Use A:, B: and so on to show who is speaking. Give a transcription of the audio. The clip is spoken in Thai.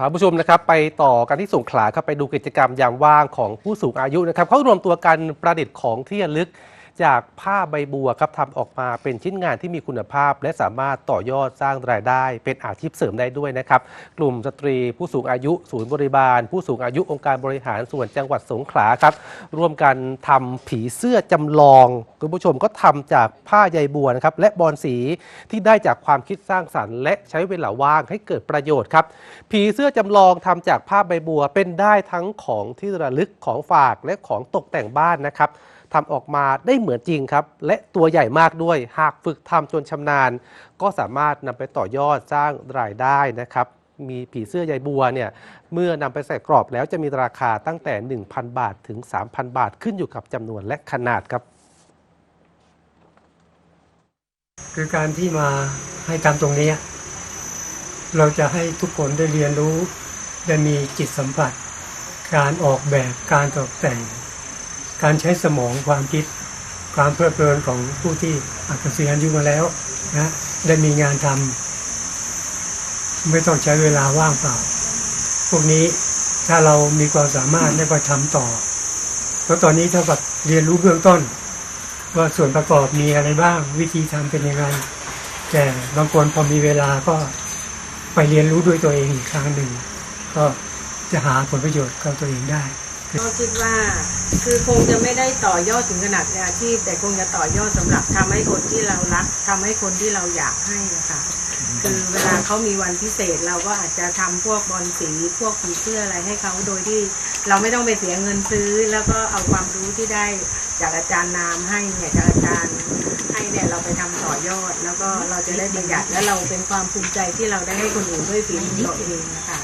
A: พาผู้ชมนะครับไปต่อกันที่สงขลาครับไปดูกิจกรรมยามว่างของผู้สูงอายุนะครับเขารวมตัวกันประดิษฐ์ของที่ระลึก จากผ้าใบบัวครับทำออกมาเป็นชิ้นงานที่มีคุณภาพ และสามารถต่อยอดสร้างรายได้ เป็นอาชีพเสริมได้ด้วยนะครับ กลุ่มสตรีผู้สูงอายุศูนย์บริบาล ผู้สูงอายุองค์การบริหารส่วนจังหวัดสงขลาครับ ร่วมกันทำผีเสื้อจำลอง คุณผู้ชมก็ทำจากผ้าใยบัวนะครับและบอนสีที่ได้จากความคิดสร้างสรรค์ และใช้เวลาว่างให้เกิดประโยชน์ครับผีเสื้อจำลองทำจากผ้าใบบัวเป็นได้ทั้งของที่ระลึกของฝากและของตกแต่งบ้านนะครับทำออกมาได้เหมือนจริงครับ และตัวใหญ่มากด้วย หากฝึกทำจนชำนาญ ก็สามารถนำไปต่อยอดสร้างรายได้นะครับมีผีเสื้อใยบัวเนี่ยเมื่อนำไปใส่กรอบแล้วจะมีราคาตั้งแต่ 1,000 บาทถึง 3,000 บาทขึ้นอยู่กับจำนวนและขนาดครับ
B: คือการที่มาให้ทำตรงนี้ เราจะให้ทุกคนได้เรียนรู้ ได้มีจิตสัมผัส การออกแบบการตกแต่ง การใช้สมองความคิด ความเพลิดเพลินของผู้ที่อาจจะเสียอายุมาแล้วนะได้มีงานทำไม่ต้องใช้เวลาว่างเปล่า พวกนี้ถ้าเรามีความสามารถได้ก็ทำต่อ เพราะตอนนี้เท่ากับเรียนรู้เบื้องต้น ว่าส่วนประกอบมีอะไรบ้าง วิธีทำเป็นยังไงแต่บางคนพอมีเวลาก็ไปเรียนรู้ด้วยตัวเองอีกครั้งหนึ่งก็จะหาผลประโยชน์กับตัวเองได้
C: ก็คิดว่าคือคงจะไม่ได้ต่อยอดถึงขนาดอาชีพ แต่คงจะต่อยอดสำหรับทำให้คนที่เรารักทำให้คนที่เราอยากให้นะคะคือเวลาเขามีวันพิเศษเราก็อาจจะทำพวกบอลสีพวกผีเสื้ออะไรให้เขาโดยที่เราไม่ต้องไปเสียเงินซื้อ แล้วก็เอาความรู้ที่ได้จากอาจารย์นามให้เนี่ยจากอาจารย์ให้เนี่ยเราไปทำต่อยอด แล้วก็เราจะได้ประหยัดและเราเป็นความภูมิใจที่เราได้ให้คนอื่นด้วยฝีมือตัวเองนะคะ